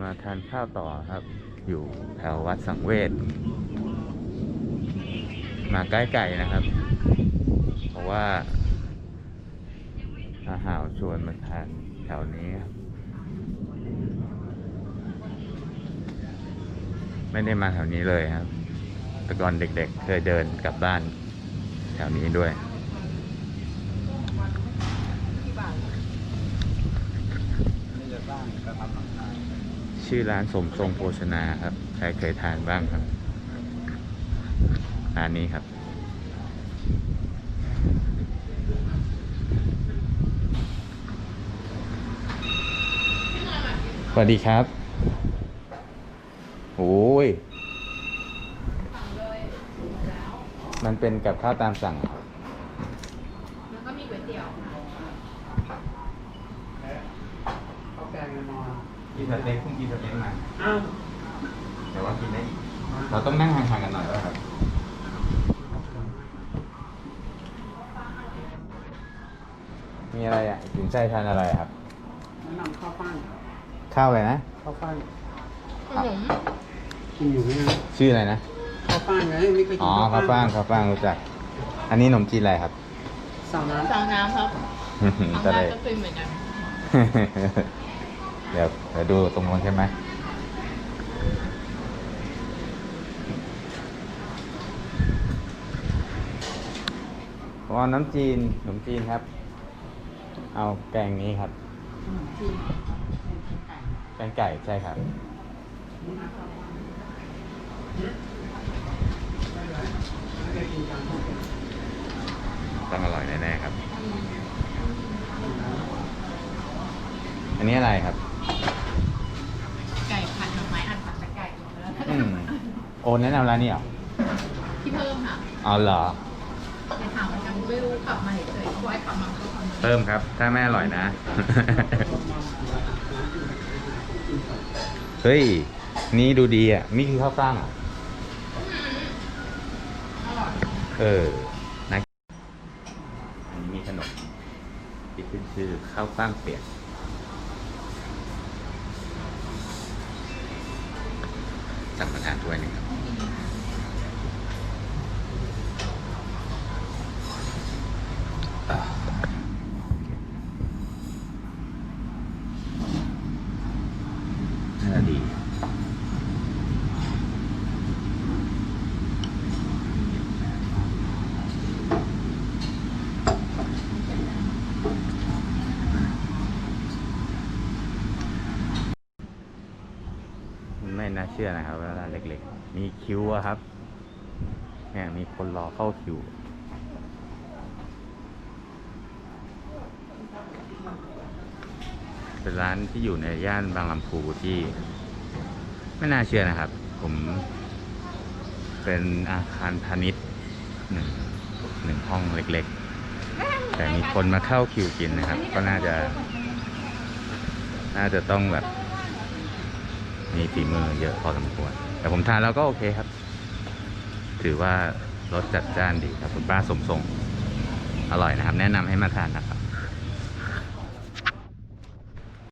มาทานข้าวต่อครับ อยู่แถววัดสังเวชมาใกล้ไก่นะครับ เพราะว่า อาหาวชวนมาทานแถวนี้ครับไม่ได้มาแถวนี้เลยครับ แต่ก่อนเด็กๆ เคยเดินกลับบ้านแถวนี้ด้วย นี่จะสร้างกระทำหลังคา ชื่อร้านสมทรงโภชนาครับ ใครเคยทานบ้างครับ ร้านนี้ครับ สวัสดีครับ โอ้ย มันเป็นกับข้าวตามสั่งเหรอแล้วก็มีก๋วยเตี๋ยวค่ะ ข้าวแกงนอน กินสเต็กคุณกินสเต็กมาอ้าวแต่ว่ากินได้อีกเราต้องนั่งห่างๆกันหน่อยแล้วครับมีอะไรอะสินใจทานอะไรครับแนะนำข้าวปั้นข้าวอะไรนะข้าวปั้นขนมกินอยู่ไหมนะชื่ออะไรนะข้าวปั้นไงไม่เคยกิอ๋นอข้าวฟ่างข้าวฟ่างรู้จัก อันนี้ขนมจีนอะไรครับสั่งน้ซาวน้ำครับ ทางจะร้าได้นก็เป็นเหมือนกัน เดี๋ยวเดี๋ยวดูตรงนู้นใช่ไหมผมเอาน้ำจีนขนมจีนครับ เอาแกงนี้ครับ แกงไก่ใช่ครับ ต้องอร่อยแน่ๆครับ อันนี้อะไรครับ ไก่ผัดหน่อไม้อัดผัดตะไก่อืมโอนแนะนำร้านนี้เหรอที่เพิ่มค่ะเอาเหรอในถามมันยังไม่รู้กลับมาเฉยๆเพราะว่าไอ้กลับมาก็ทำเพิ่มครับ ถ้าไม่อร่อยนะ เฮ้ย นี่ดูดีอะ นี่คือข้าวฟ่างเหรออร่อยเออนะอันนี้มีขนมที่ขึ้นชื่อข้าวฟ่างเปียก สั่งมาทานถ้วยหนึ่งครับ อ่าน่าดี ไม่น่าเชื่อนะครับว่าร้านเล็กๆ มีคิวครับเนี่ยมีคนรอเข้าคิว เป็นร้านที่อยู่ในย่านบางลำพูที่ไม่น่าเชื่อนะครับ ผมเป็นอาคารพาณิชย์หนึ่งหนึ่งห้องเล็กๆ แต่มีคนมาเข้าคิวกินนะครับ ก็น่าจะ น่าจะต้องแบบ มีฝีมือเยอะพอสมควร แต่ผมทานแล้วก็โอเคครับ ถือว่ารสจัดจ้านดีครับ คุณป้าสมทรงอร่อยนะครับ แนะนำให้มาทานนะครับ